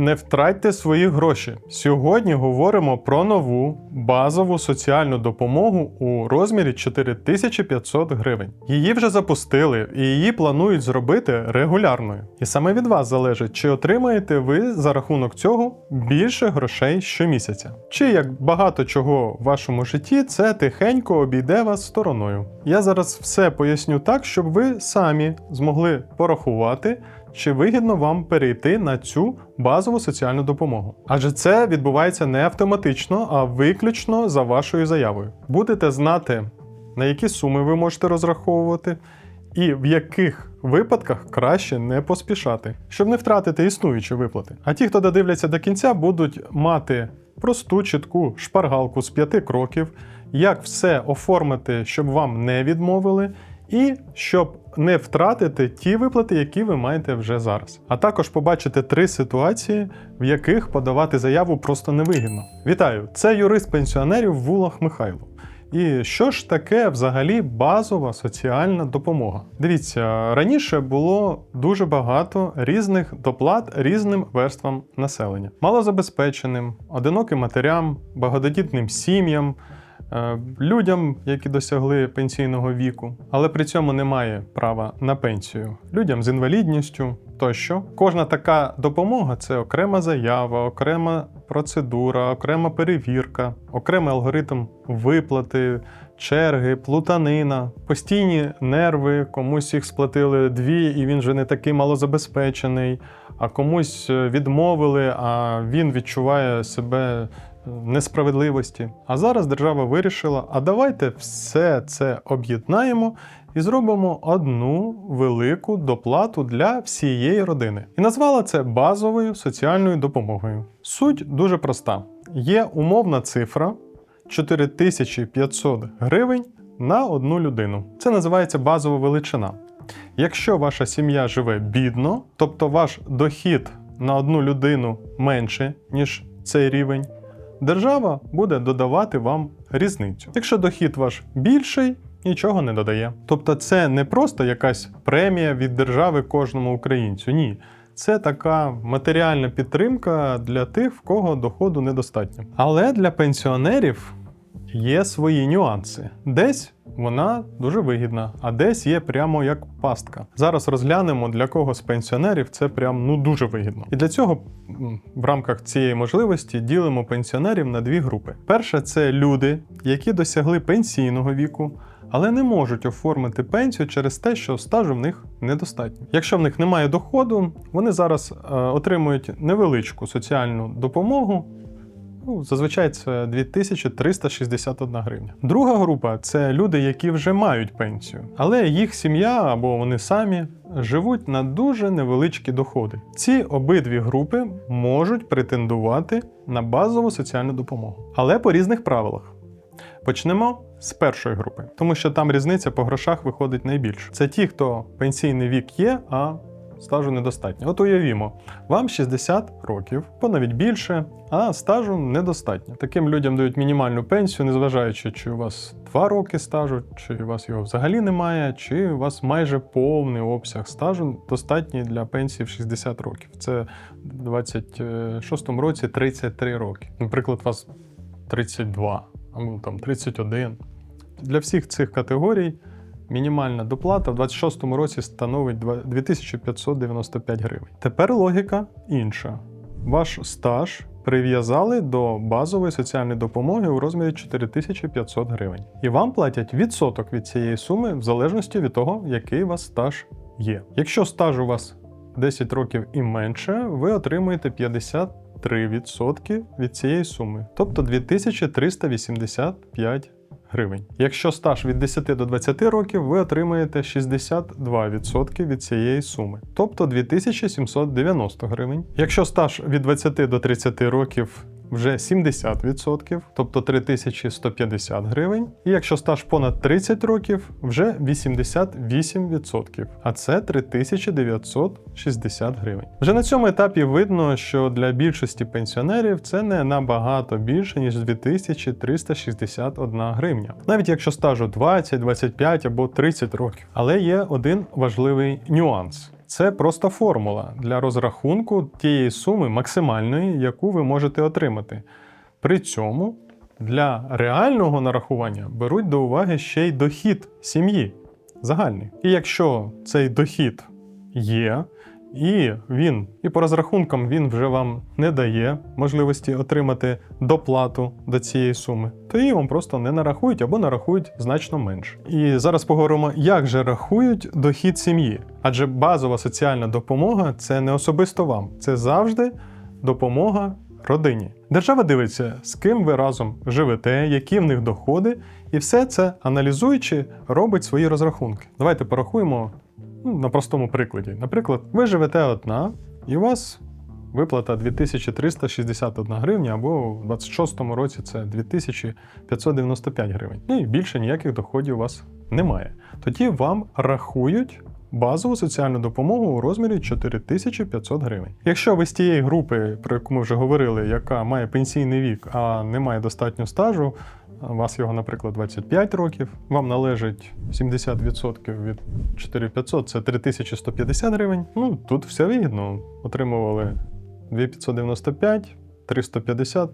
не втратьте свої гроші. Сьогодні говоримо про нову базову соціальну допомогу у розмірі 4500 гривень. Її вже запустили і її планують зробити регулярною. І саме від вас залежить, чи отримаєте ви за рахунок цього більше грошей щомісяця. Чи як багато чого в вашому житті, це тихенько обійде вас стороною. Я зараз все поясню так, щоб ви самі змогли порахувати. Чи вигідно вам перейти на цю базову соціальну допомогу? Адже це відбувається не автоматично, а виключно за вашою заявою. Будете знати, на які суми ви можете розраховувати, і в яких випадках краще не поспішати, щоб не втратити існуючі виплати. А ті, хто додивляться до кінця, будуть мати просту чітку шпаргалку з п'яти кроків, як все оформити, щоб вам не відмовили, і щоб не втратити ті виплати, які ви маєте вже зараз. А також побачите три ситуації, в яких подавати заяву просто невигідно. Вітаю! Це юрист пенсіонерів Вулах Михайло. І що ж таке взагалі базова соціальна допомога? Дивіться, раніше було дуже багато різних доплат різним верствам населення: малозабезпеченим, одиноким матерям, багатодітним сім'ям, людям, які досягли пенсійного віку, але при цьому немає права на пенсію, людям з інвалідністю тощо. Кожна така допомога це окрема заява, окрема процедура, окрема перевірка, окремий алгоритм виплати, черги, плутанина, постійні нерви, комусь їх сплатили дві, і він вже не такий малозабезпечений, а комусь е, відмовили, а він відчуває себе е, несправедливості. А зараз держава вирішила: а давайте все це об'єднаємо і зробимо одну велику доплату для всієї родини. І назвала це базовою соціальною допомогою. Суть дуже проста: є умовна цифра 4500 гривень на одну людину. Це називається базова величина. Якщо ваша сім'я живе бідно, тобто ваш дохід на одну людину менше, ніж цей рівень, держава буде додавати вам різницю. Якщо дохід ваш більший, нічого не додає. Тобто, це не просто якась премія від держави кожному українцю. Ні. Це така матеріальна підтримка для тих, в кого доходу недостатньо. Але для пенсіонерів є свої нюанси. Десь вона дуже вигідна, а десь є прямо як пастка. Зараз розглянемо для кого з пенсіонерів це прям ну дуже вигідно. І для цього в рамках цієї можливості ділимо пенсіонерів на дві групи. Перша це люди, які досягли пенсійного віку. Але не можуть оформити пенсію через те, що стажу в них недостатньо. Якщо в них немає доходу, вони зараз е, отримують невеличку соціальну допомогу. Ну, зазвичай це 2361 гривня. Друга група це люди, які вже мають пенсію, але їх сім'я або вони самі живуть на дуже невеличкі доходи. Ці обидві групи можуть претендувати на базову соціальну допомогу, але по різних правилах. Почнемо з першої групи, тому що там різниця по грошах виходить найбільше. Це ті, хто пенсійний вік є, а стажу недостатньо. От уявімо, вам 60 років, по навіть більше, а стажу недостатньо. Таким людям дають мінімальну пенсію, незважаючи, чи у вас 2 роки стажу, чи у вас його взагалі немає, чи у вас майже повний обсяг стажу достатній для пенсії в 60 років. Це в 26-му році 33 роки. Наприклад, у вас 32 або там 31. Для всіх цих категорій мінімальна доплата в 26-му році становить 2595 гривень. Тепер логіка інша. Ваш стаж прив'язали до базової соціальної допомоги у розмірі 4500 гривень. І вам платять відсоток від цієї суми в залежності від того, який у вас стаж є. Якщо стаж у вас 10 років і менше, ви отримуєте 50 3% від цієї суми, тобто 2385 гривень. Якщо стаж від 10 до 20 років, ви отримаєте 62% від цієї суми, тобто 2790 гривень. Якщо стаж від 20 до 30 років, вже 70%, тобто 3150 гривень. І якщо стаж понад 30 років, вже 88%, а це 3960 гривень. Вже на цьому етапі видно, що для більшості пенсіонерів це не набагато більше, ніж 2361 гривня. Навіть якщо стажу 20, 25 або 30 років. Але є один важливий нюанс. Це просто формула для розрахунку тієї суми максимальної, яку ви можете отримати. При цьому для реального нарахування беруть до уваги ще й дохід сім'ї загальний. І якщо цей дохід є, і він, і по розрахункам він вже вам не дає можливості отримати доплату до цієї суми, то її вам просто не нарахують або нарахують значно менше. І зараз поговоримо, як же рахують дохід сім'ї. Адже базова соціальна допомога це не особисто вам, це завжди допомога родині. Держава дивиться, з ким ви разом живете, які в них доходи, і все це аналізуючи, робить свої розрахунки. Давайте порахуємо ну, на простому прикладі. Наприклад, ви живете одна, і у вас виплата 2361 гривня, або в 26-му році це 2595 гривень. Ну і більше ніяких доходів у вас немає. Тоді вам рахують базову соціальну допомогу у розмірі 4500 гривень. Якщо ви з тієї групи, про яку ми вже говорили, яка має пенсійний вік, а не має достатньо стажу, вас його, наприклад, 25 років, вам належить 70% від 4500, це 3150 гривень. Ну, тут все вигідно. Отримували 2595, 350,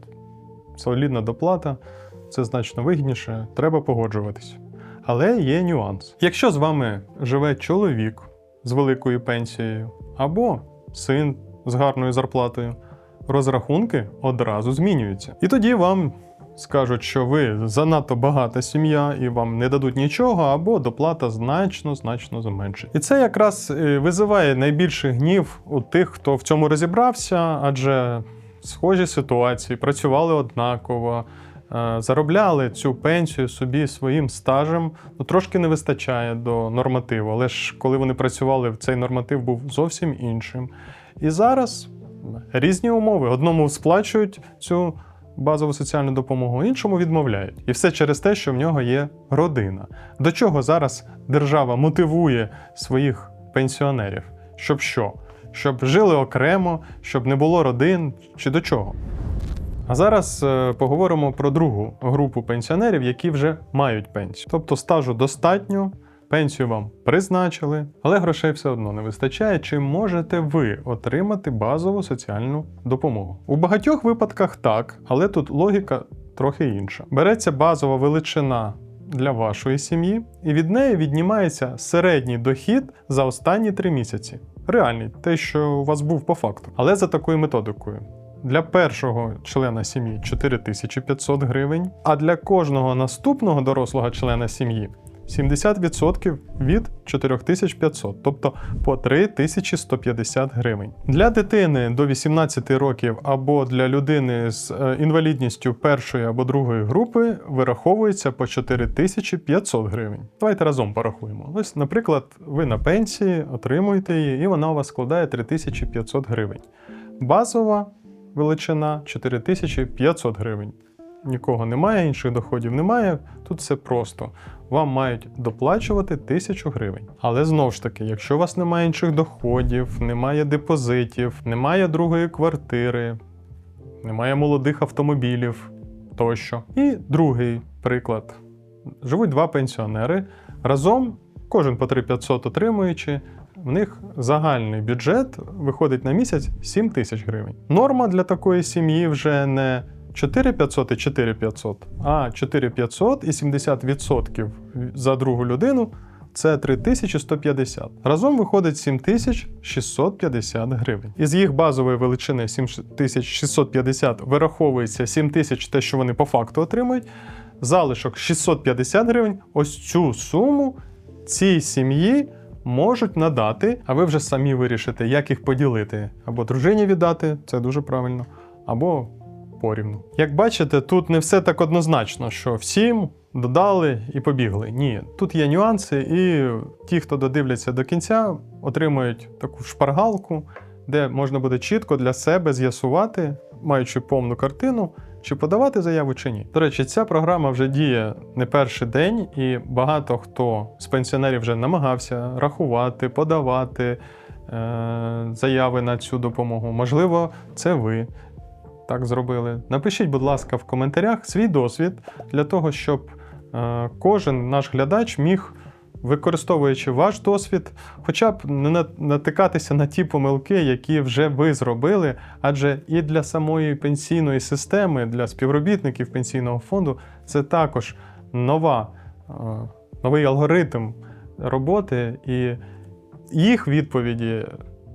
солідна доплата, це значно вигідніше, треба погоджуватись. Але є нюанс. Якщо з вами живе чоловік з великою пенсією або син з гарною зарплатою, розрахунки одразу змінюються. І тоді вам скажуть, що ви занадто багата сім'я і вам не дадуть нічого, або доплата значно, значно зменшить. І це якраз е, визиває найбільший гнів у тих, хто в цьому розібрався, адже схожі ситуації працювали однаково. е, Заробляли цю пенсію собі своїм стажем, ну трошки не вистачає до нормативу, але ж коли вони працювали, цей норматив був зовсім іншим. І зараз різні умови. Одному сплачують цю базову соціальну допомогу, іншому відмовляють. І все через те, що в нього є родина. До чого зараз держава мотивує своїх пенсіонерів? Щоб що? Щоб жили окремо, щоб не було родин, чи до чого? А зараз е, поговоримо про другу групу пенсіонерів, які вже мають пенсію. Тобто стажу достатньо, пенсію вам призначили, але грошей все одно не вистачає. Чи можете ви отримати базову соціальну допомогу? У багатьох випадках так, але тут логіка трохи інша. Береться базова величина. Для вашої сім'ї, і від неї віднімається середній дохід за останні три місяці. Реальний, те, що у вас був по факту. Але за такою методикою. Для першого члена сім'ї 4500 гривень, а для кожного наступного дорослого члена сім'ї 70% від 4500, тобто по 3150 гривень. Для дитини до 18 років або для людини з е, інвалідністю першої або другої групи вираховується по 4500 гривень. Давайте разом порахуємо. Ось, наприклад, ви на пенсії отримуєте її, і вона у вас складає 3500 гривень. Базова величина 4500 гривень. Нікого немає, інших доходів немає. Тут все просто. Вам мають доплачувати 1000 гривень. Але знову ж таки, якщо у вас немає інших доходів, немає депозитів, немає другої квартири, немає молодих автомобілів тощо. І другий приклад: живуть два пенсіонери. Разом, кожен по 3500 отримуючи, в них загальний бюджет виходить на місяць 7 тисяч гривень. Норма для такої сім'ї вже не 4500 і 4500, а 4500 і 70% за другу людину це 3150. Разом виходить 7650 гривень. Із їх базової величини 7650 вираховується 7000 те, що вони по факту отримують. Залишок 650 гривень. Ось цю суму цій сім'ї можуть надати, а ви вже самі вирішите, як їх поділити. Або дружині віддати, це дуже правильно, або порівну. Як бачите, тут не все так однозначно, що всім додали і побігли. Ні, тут є нюанси, і ті, хто додивляться до кінця, отримують таку шпаргалку, де можна буде чітко для себе з'ясувати, маючи повну картину, чи подавати заяву чи ні. До речі, ця програма вже діє не перший день, і багато хто з пенсіонерів вже намагався рахувати, подавати е- заяви на цю допомогу. Можливо, це ви так зробили. Напишіть, будь ласка, в коментарях свій досвід для того, щоб е, кожен наш глядач міг використовуючи ваш досвід, хоча б не натикатися на ті помилки, які вже ви зробили, адже і для самої пенсійної системи, для співробітників пенсійного фонду, це також нова, е, новий алгоритм роботи, і їх відповіді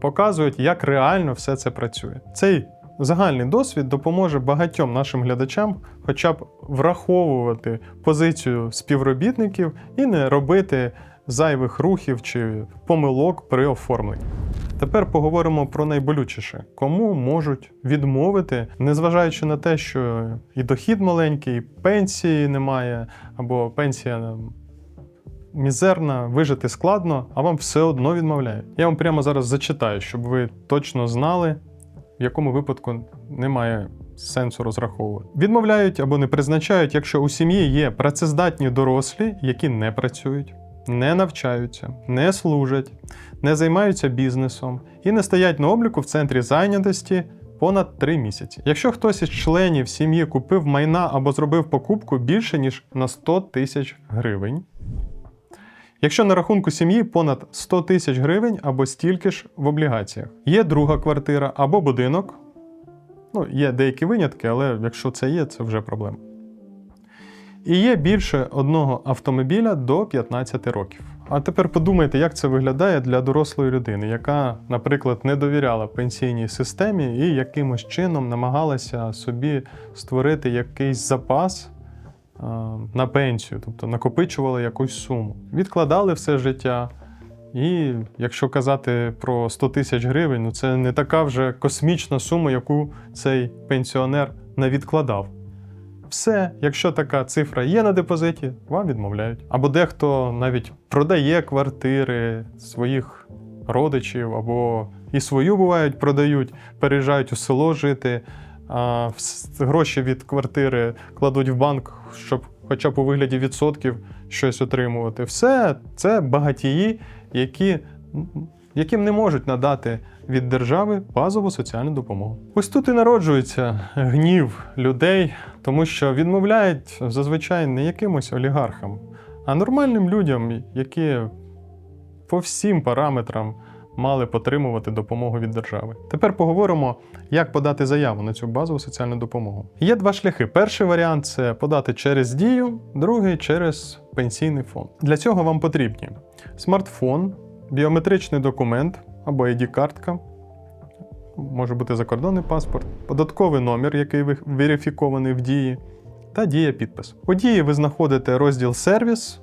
показують, як реально все це працює. Цей загальний досвід допоможе багатьом нашим глядачам хоча б враховувати позицію співробітників і не робити зайвих рухів чи помилок при оформленні. Тепер поговоримо про найболючіше, кому можуть відмовити, незважаючи на те, що і дохід маленький, і пенсії немає, або пенсія мізерна, вижити складно, а вам все одно відмовляють. Я вам прямо зараз зачитаю, щоб ви точно знали, в якому випадку немає сенсу розраховувати. Відмовляють або не призначають, якщо у сім'ї є працездатні дорослі, які не працюють, не навчаються, не служать, не займаються бізнесом і не стоять на обліку в центрі зайнятості. Понад 3 місяці. Якщо хтось із членів сім'ї купив майна або зробив покупку більше ніж на 100 тисяч гривень, Якщо на рахунку сім'ї понад 100 тисяч гривень або стільки ж в облігаціях, є друга квартира або будинок. Ну, є деякі винятки, але якщо це є, це вже проблема. І є більше одного автомобіля до 15 років. А тепер подумайте, як це виглядає для дорослої людини, яка, наприклад, не довіряла пенсійній системі і якимось чином намагалася собі створити якийсь запас на пенсію, тобто накопичували якусь суму. Відкладали все життя. І якщо казати про 100 тисяч гривень, ну це не така вже космічна сума, яку цей пенсіонер не відкладав. Все, якщо така цифра є на депозиті, вам відмовляють. Або дехто навіть продає квартири своїх родичів, або і свою бувають, продають, переїжджають у село жити, гроші від квартири кладуть в банк, щоб хоча б у вигляді відсотків щось отримувати. Все це багатії, які, яким не можуть надати від держави базову соціальну допомогу. Ось тут і народжується гнів людей, тому що відмовляють зазвичай не якимось олігархам, а нормальним людям, які по всім параметрам мали б отримувати допомогу від держави. Тепер поговоримо, як подати заяву на цю базову соціальну допомогу. Є два шляхи. Перший варіант це подати через дію, другий через пенсійний фонд. Для цього вам потрібні смартфон, біометричний документ або ID-картка, може бути закордонний паспорт, податковий номер, який ви- верифікований в дії, та дія підпис. У дії ви знаходите розділ сервіс.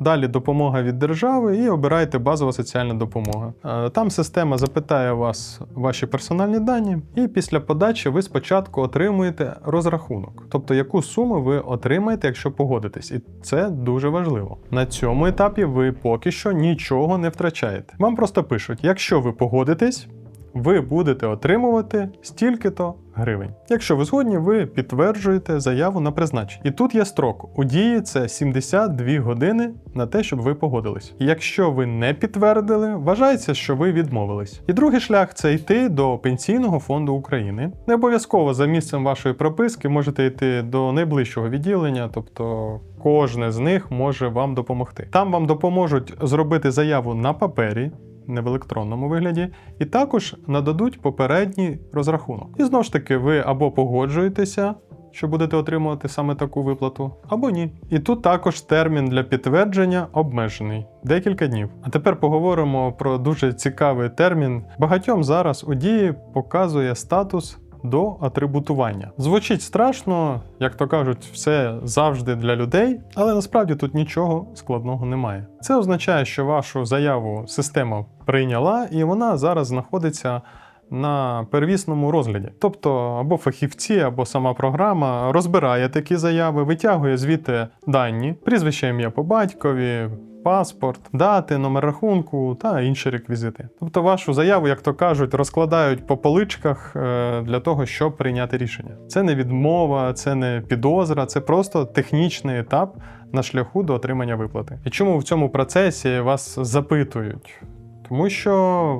Далі допомога від держави і обираєте базова соціальна допомога. Е, Там система запитає вас ваші персональні дані, і після подачі ви спочатку отримуєте розрахунок, тобто яку суму ви отримаєте, якщо погодитесь. І це дуже важливо. На цьому етапі ви поки що нічого не втрачаєте. Вам просто пишуть: якщо ви погодитесь, ви будете отримувати стільки-то гривень. Якщо ви згодні, ви підтверджуєте заяву на призначення. І тут є строк. У дії це 72 години на те, щоб ви погодились. Якщо ви не підтвердили, вважається, що ви відмовились. І другий шлях це йти до Пенсійного фонду України. Не обов'язково за місцем вашої прописки можете йти до найближчого відділення, тобто кожне з них може вам допомогти. Там вам допоможуть зробити заяву на папері не в електронному вигляді, і також нададуть попередній розрахунок. І знову ж таки, ви або погоджуєтеся, що будете отримувати саме таку виплату, або ні. І тут також термін для підтвердження обмежений декілька днів. А тепер поговоримо про дуже цікавий термін. Багатьом зараз у дії показує статус. До атрибутування звучить страшно, як то кажуть, все завжди для людей, але насправді тут нічого складного немає. Це означає, що вашу заяву система прийняла, і вона зараз знаходиться на первісному розгляді. Тобто, або фахівці, або сама програма розбирає такі заяви, витягує звідти дані, прізвище ім'я по батькові. Паспорт, дати, номер рахунку та інші реквізити. Тобто вашу заяву, як то кажуть, розкладають по поличках е, для того, щоб прийняти рішення. Це не відмова, це не підозра, це просто технічний етап на шляху до отримання виплати. І чому в цьому процесі вас запитують? Тому що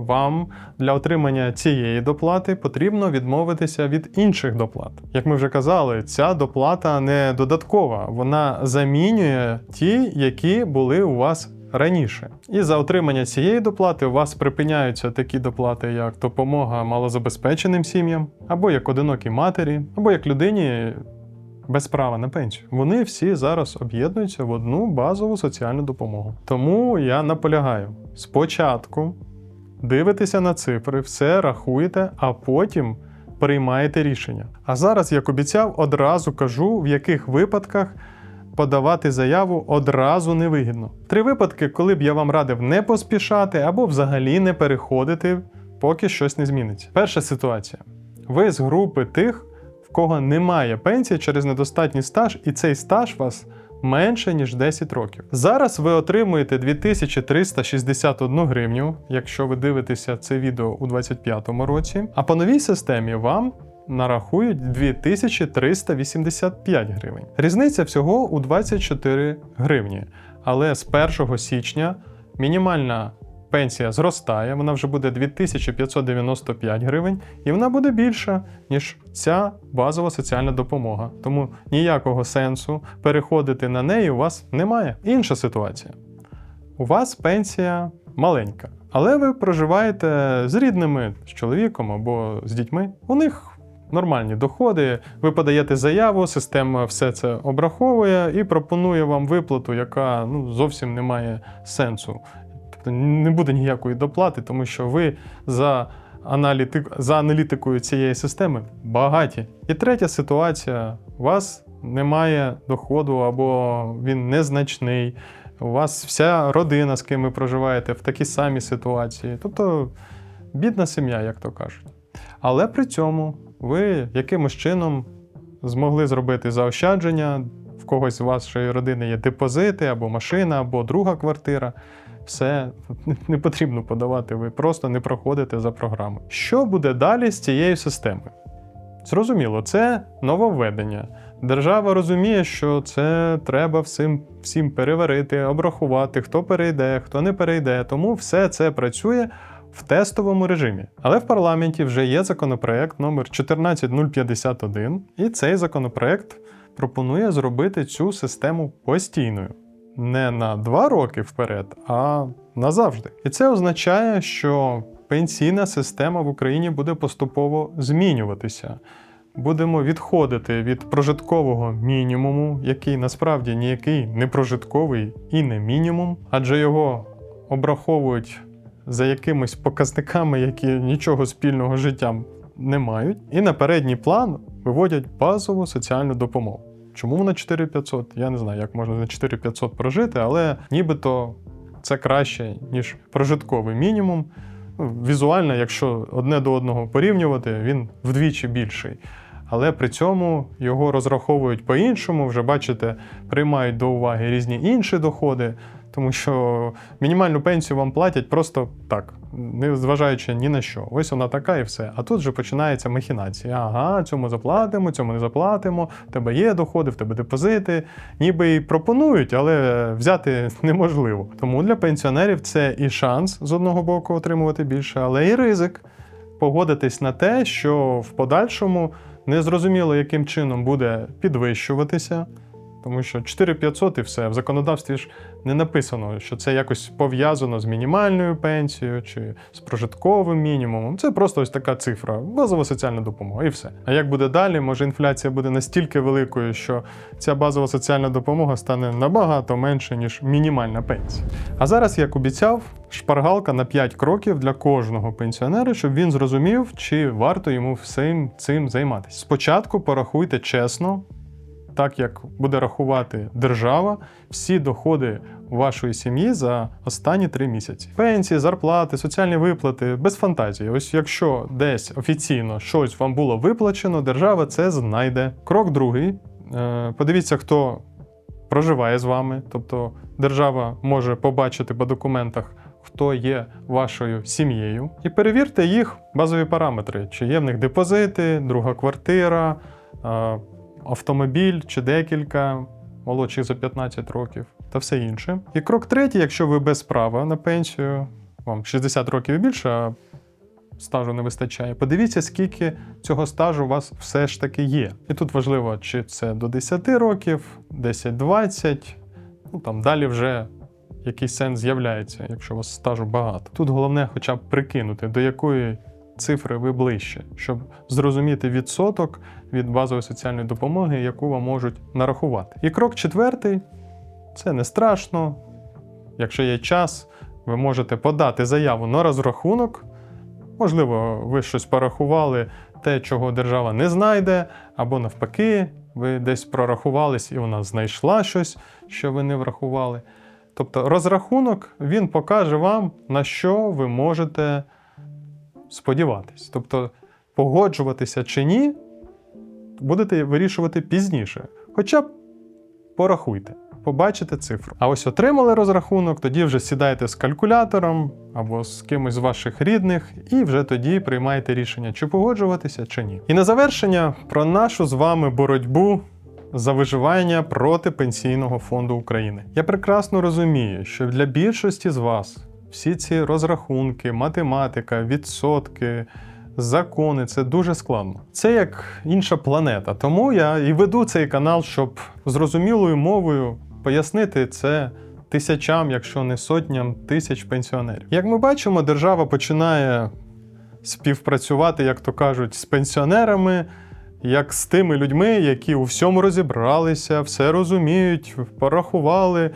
вам для отримання цієї доплати потрібно відмовитися від інших доплат. Як ми вже казали, ця доплата не додаткова, вона замінює ті, які були у вас раніше. І за отримання цієї доплати у вас припиняються такі доплати, як допомога малозабезпеченим сім'ям, або як одинокій матері, або як людині без права на пенсію. Вони всі зараз об'єднуються в одну базову соціальну допомогу. Тому я наполягаю: спочатку дивитеся на цифри, все рахуєте, а потім приймаєте рішення. А зараз, як обіцяв, одразу кажу, в яких випадках подавати заяву одразу невигідно. Три випадки, коли б я вам радив не поспішати або взагалі не переходити, поки щось не зміниться. Перша ситуація: ви з групи тих, в кого немає пенсії через недостатній стаж, і цей стаж вас менше ніж 10 років. Зараз ви отримуєте 2361 гривню, якщо ви дивитеся це відео у 2025 році. А по новій системі вам нарахують 2385 гривень. Різниця всього у 24 гривні. Але з 1 січня мінімальна пенсія зростає, вона вже буде 2595 гривень, і вона буде більша, ніж ця базова соціальна допомога. Тому ніякого сенсу переходити на неї у вас немає. Інша ситуація. У вас пенсія маленька, але ви проживаєте з рідними, з чоловіком або з дітьми. У них нормальні доходи. Ви подаєте заяву, система все це обраховує і пропонує вам виплату, яка ну, зовсім не має сенсу. Тобто не буде ніякої доплати, тому що ви за, аналітик, за аналітикою цієї системи багаті. І третя ситуація: у вас немає доходу або він незначний. У вас вся родина, з ким ви проживаєте, в такій самій ситуації. Тобто бідна сім'я, як то кажуть. Але при цьому ви якимось чином змогли зробити заощадження, в когось з вашої родини є депозити, або машина, або друга квартира. Все не потрібно подавати, ви просто не проходите за програмою. Що буде далі з цією системою? Зрозуміло, це нововведення. Держава розуміє, що це треба всім, всім переварити, обрахувати, хто перейде, хто не перейде. Тому все це працює в тестовому режимі. Але в парламенті вже є законопроект номер 14051, і цей законопроект пропонує зробити цю систему постійною. Не на два роки вперед, а назавжди. І це означає, що пенсійна система в Україні буде поступово змінюватися. Будемо відходити від прожиткового мінімуму, який насправді ніякий не прожитковий і не мінімум, адже його обраховують за якимись показниками, які нічого спільного з життям не мають, і на передній план виводять базову соціальну допомогу. Чому вона 4500? Я не знаю, як можна на 4500 прожити, але нібито це краще, ніж прожитковий мінімум. Ну, Візуально, якщо одне до одного порівнювати, він вдвічі більший. Але при цьому його розраховують по-іншому, вже бачите, приймають до уваги різні інші доходи, тому що мінімальну пенсію вам платять просто так, не зважаючи ні на що. Ось вона така і все. А тут вже починається махінація. Ага, цьому заплатимо, цьому не заплатимо. В тебе є доходи, в тебе депозити. Ніби і пропонують, але взяти неможливо. Тому для пенсіонерів це і шанс з одного боку отримувати більше, але і ризик погодитись на те, що в подальшому незрозуміло, яким чином буде підвищуватися. Тому що 4500 і все. В законодавстві ж не написано, що це якось пов'язано з мінімальною пенсією чи з прожитковим мінімумом. Це просто ось така цифра, базова соціальна допомога, і все. А як буде далі, може інфляція буде настільки великою, що ця базова соціальна допомога стане набагато менше, ніж мінімальна пенсія. А зараз, як обіцяв, шпаргалка на 5 кроків для кожного пенсіонера, щоб він зрозумів, чи варто йому всім цим займатися. Спочатку порахуйте чесно так як буде рахувати держава всі доходи вашої сім'ї за останні три місяці. Пенсії, зарплати, соціальні виплати без фантазії. Ось якщо десь офіційно щось вам було виплачено, держава це знайде. Крок другий. Е, Подивіться, хто проживає з вами, тобто держава може побачити по документах. Хто є вашою сім'єю, і перевірте їх базові параметри, чи є в них депозити, друга квартира, е, автомобіль чи декілька молодших за 15 років та все інше. І крок третій, якщо ви без права на пенсію, вам 60 років і більше, а стажу не вистачає. Подивіться, скільки цього стажу у вас все ж таки є. І тут важливо, чи це до 10 років, 10-20, ну там далі вже якийсь сенс з'являється, якщо у вас стажу багато. Тут головне хоча б прикинути, до якої цифри ви ближче, щоб зрозуміти відсоток від базової соціальної допомоги, яку вам можуть нарахувати. І крок четвертий це не страшно. Якщо є час, ви можете подати заяву на розрахунок. Можливо, ви щось порахували, те, чого держава не знайде, або навпаки, ви десь прорахувались і вона знайшла щось, що ви не врахували. Тобто розрахунок він покаже вам, на що ви можете сподіватись. Тобто, погоджуватися чи ні, будете вирішувати пізніше. Хоча б порахуйте, побачите цифру. А ось отримали розрахунок, тоді вже сідаєте з калькулятором або з кимось з ваших рідних, і вже тоді приймаєте рішення, чи погоджуватися, чи ні. І на завершення про нашу з вами боротьбу. За виживання проти Пенсійного фонду України. Я прекрасно розумію, що для більшості з вас всі ці розрахунки, математика, відсотки, закони це дуже складно. Це як інша планета. Тому я і веду цей канал, щоб зрозумілою мовою пояснити це тисячам, якщо не сотням тисяч пенсіонерів. Як ми бачимо, держава починає співпрацювати, як то кажуть, з пенсіонерами. Як з тими людьми, які у всьому розібралися, все розуміють, порахували,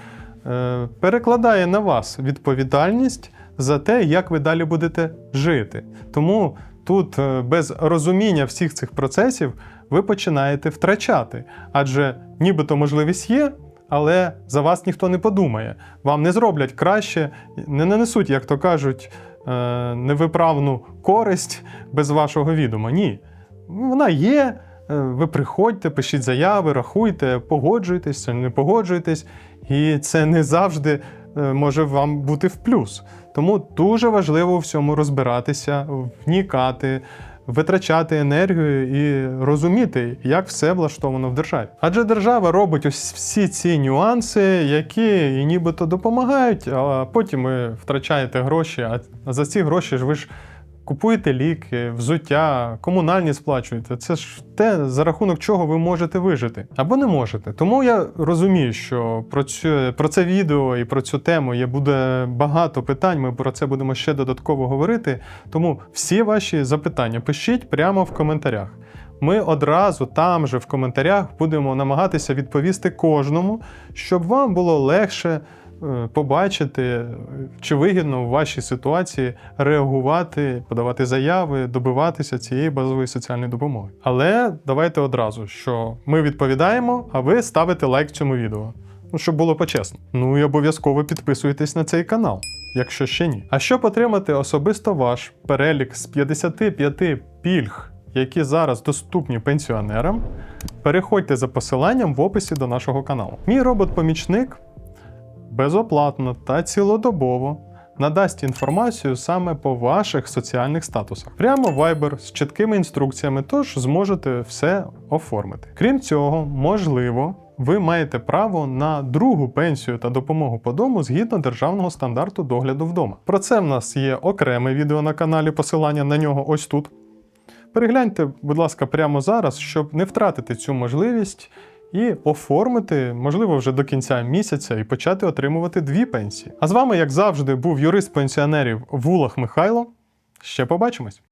перекладає на вас відповідальність за те, як ви далі будете жити. Тому тут е, без розуміння всіх цих процесів ви починаєте втрачати, адже нібито можливість є. Але за вас ніхто не подумає. Вам не зроблять краще, не нанесуть, як то кажуть, е, невиправну користь без вашого відома. Ні. Вона є. е, Ви приходьте, пишіть заяви, рахуйте, погоджуйтесь, не погоджуйтесь, і це не завжди е, може вам бути в плюс. Тому дуже важливо у всьому розбиратися, вникати, витрачати енергію і розуміти, як все влаштовано в державі. Адже держава робить ось всі ці нюанси, які і нібито допомагають, а потім ви втрачаєте гроші. А за ці гроші ж ви ж купуєте ліки, взуття, комунальні сплачуєте. Це ж те, за рахунок чого ви можете вижити або не можете. Тому я розумію, що про цю про це відео і про цю тему є буде багато питань. Ми про це будемо ще додатково говорити. Тому всі ваші запитання пишіть прямо в коментарях. Ми одразу там же в коментарях будемо намагатися відповісти кожному, щоб вам було легше побачити, е, чи вигідно в вашій ситуації реагувати, подавати заяви, добиватися цієї базової соціальної допомоги. Але давайте одразу, що ми відповідаємо, а ви ставите лайк цьому відео. Ну, щоб було почесно. Ну і обов'язково підписуйтесь на цей канал, якщо ще ні. А щоб отримати особисто ваш перелік з 55 пільг, які зараз доступні пенсіонерам, переходьте за посиланням в описі до нашого каналу. Мій робот-помічник безоплатно та цілодобово надасть інформацію саме по ваших соціальних статусах. Прямо Viber з чіткими інструкціями, тож зможете все оформити. Крім цього, можливо. Ви маєте право на другу пенсію та допомогу по дому згідно державного стандарту догляду вдома. Про це в нас є окреме відео на каналі, посилання на нього ось тут. Перегляньте, будь ласка, прямо зараз, щоб не втратити цю можливість і оформити, можливо, вже до кінця місяця і почати отримувати дві пенсії. А з вами, як завжди, був юрист пенсіонерів Вулах Михайло. Ще побачимось!